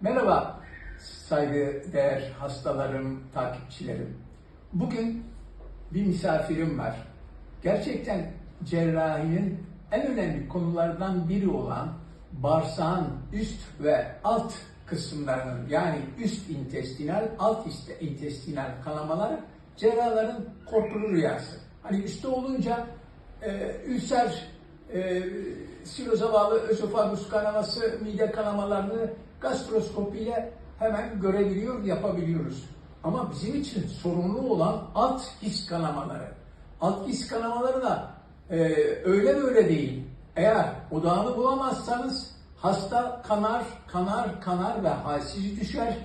Merhaba saygıdeğer hastalarım, takipçilerim. Bugün bir misafirim var. Gerçekten cerrahinin en önemli konulardan biri olan bağırsağın üst ve alt kısımlarının yani üst intestinal, alt intestinal kanamaları cerrahların korkulu rüyası. Hani üstte olunca e, ülser, e, siloza bağlı özofagus kanaması, mide kanamalarını gastroskopiyle hemen görebiliyor, yapabiliyoruz. Ama bizim için sorunlu olan alt his kanamaları. Alt his kanamaları da e, öyle böyle değil. Eğer odağını bulamazsanız hasta kanar, kanar, kanar ve halsiz düşer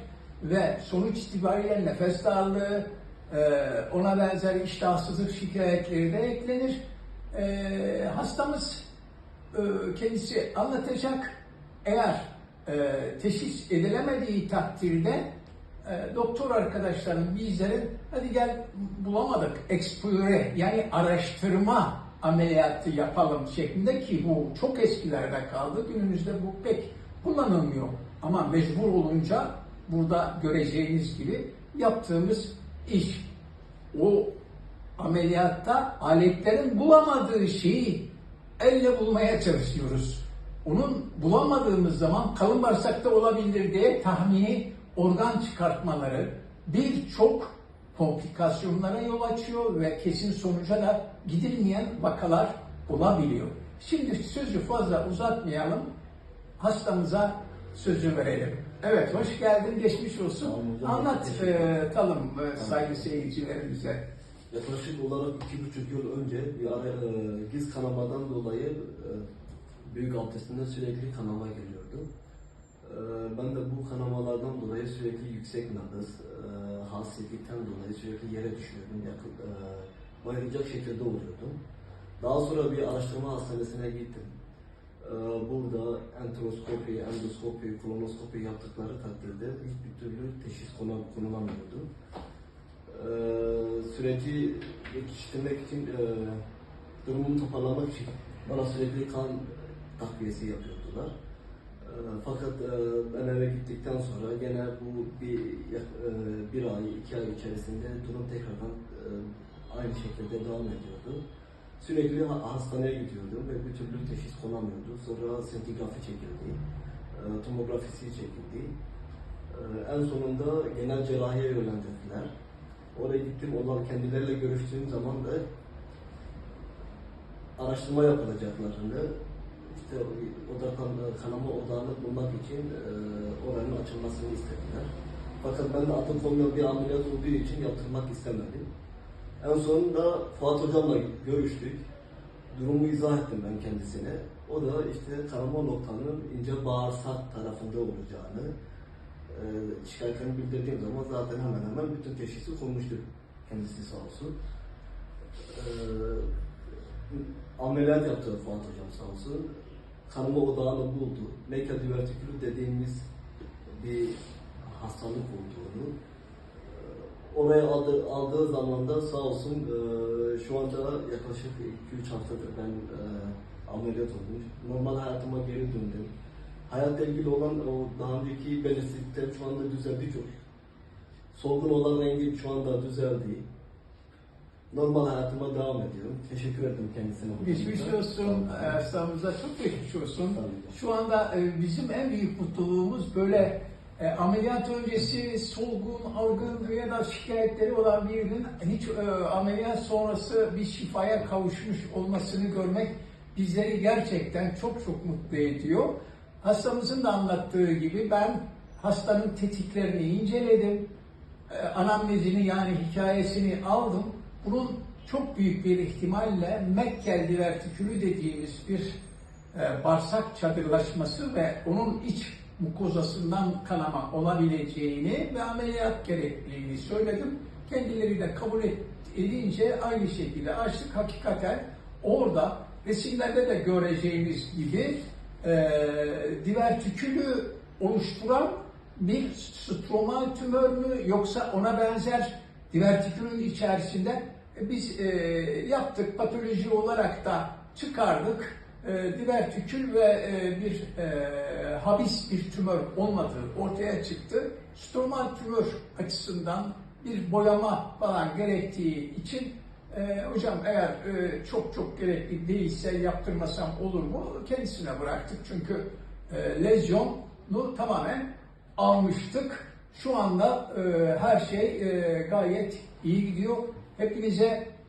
ve sonuç itibariyle nefes darlığı, e, ona benzer iştahsızlık şikayetleri de eklenir. E, hastamız e, kendisi anlatacak. Eğer e, teşhis edilemediği takdirde e, doktor arkadaşlarım bizlerin hadi gel bulamadık explore yani araştırma ameliyatı yapalım şeklinde ki bu çok eskilerde kaldı. Günümüzde bu pek kullanılmıyor. Ama mecbur olunca burada göreceğiniz gibi yaptığımız iş o ameliyatta aletlerin bulamadığı şeyi elle bulmaya çalışıyoruz. Onun bulamadığımız zaman kalın bağırsakta olabilir diye tahmini organ çıkartmaları birçok komplikasyonlara yol açıyor ve kesin sonuca da gidilmeyen vakalar olabiliyor. Şimdi sözü fazla uzatmayalım. Hastamıza sözü verelim. Evet, hoş geldin, geçmiş olsun. Teşekkür e, talım e, sayın seyircilerimize. Yaklaşık olarak iki buçuk yıl önce bir ara e, giz kanamadan dolayı e, büyük abdestimde sürekli kanama geliyordu. E, ben de bu kanamalardan dolayı sürekli yüksek nabız, e, dolayı sürekli yere düşüyordum. Yakın, e, bayılacak şekilde oluyordum. Daha sonra bir araştırma hastanesine gittim. E, burada enteroskopi, endoskopi, kolonoskopi yaptıkları takdirde hiçbir türlü teşhis konu- konulamıyordu. Ee, süreci geçiştirmek için e, durumumu toparlamak için bana sürekli kan takviyesi yapıyordular. E, fakat e, ben eve gittikten sonra gene bu bir e, bir ay, iki ay içerisinde durum tekrardan e, aynı şekilde devam ediyordu. Sürekli ha- hastaneye gidiyordum ve bir türlü teşhis konamıyordu. Sonra sentigrafi çekildi, tomografisi çekildi. En sonunda genel cerrahiye yönlendirdiler. Oraya gittim, onlar kendileriyle görüştüğüm zaman da araştırma yapılacaklarını, işte oda kan- kanama odağını bulmak için e, oranın açılmasını istediler. Fakat ben de adı konmayan bir ameliyat olduğu için yaptırmak istemedim. En sonunda Fuat Hocam'la görüştük. Durumu izah ettim ben kendisine. O da işte kanama noktanın ince bağırsak tarafında olacağını, e, şikayetlerini bildirdiğim zaman zaten hemen hemen bütün teşhisi konmuştu kendisi sağ olsun. E, ameliyat yaptı Fuat Hocam sağ olsun. Kanama odağını buldu. Meka divertikülü dediğimiz bir hastalık olduğunu e, oraya aldı, aldığı zaman da sağ olsun e, şu anda yaklaşık 2-3 haftadır ben e, ameliyat oldum. Normal hayatıma geri döndüm. Hayatla ilgili olan o daha önceki belirsizlikler şu anda düzeldi çok. Solgun olan rengi şu anda düzeldi. Normal hayatıma devam ediyorum. Teşekkür ederim kendisine. Geçmiş olsun, olun. hastamıza çok geçmiş olsun. Şu anda e, bizim en büyük mutluluğumuz böyle e, ameliyat öncesi solgun, argın ya da şikayetleri olan birinin hiç e, ameliyat sonrası bir şifaya kavuşmuş olmasını görmek bizleri gerçekten çok çok mutlu ediyor. Hastamızın da anlattığı gibi ben hastanın tetiklerini inceledim. E, anamnezini yani hikayesini aldım. Bunun çok büyük bir ihtimalle Mekkel divertikülü dediğimiz bir e, bağırsak çadırlaşması ve onun iç mukozasından kanama olabileceğini ve ameliyat gerekliliğini söyledim. Kendileri de kabul edince aynı şekilde açtık. Hakikaten orada resimlerde de göreceğiniz gibi e, divertikülü oluşturan bir stromal tümör mü yoksa ona benzer divertikülün içerisinde biz e, yaptık patoloji olarak da çıkardık. e, divertikül ve e, bir e, habis bir tümör olmadığı ortaya çıktı. Stromal tümör açısından bir boyama falan gerektiği için e, hocam eğer e, çok çok gerekli değilse yaptırmasam olur mu? Kendisine bıraktık çünkü e, lezyonu tamamen almıştık. Şu anda e, her şey e, gayet iyi gidiyor. Hepinize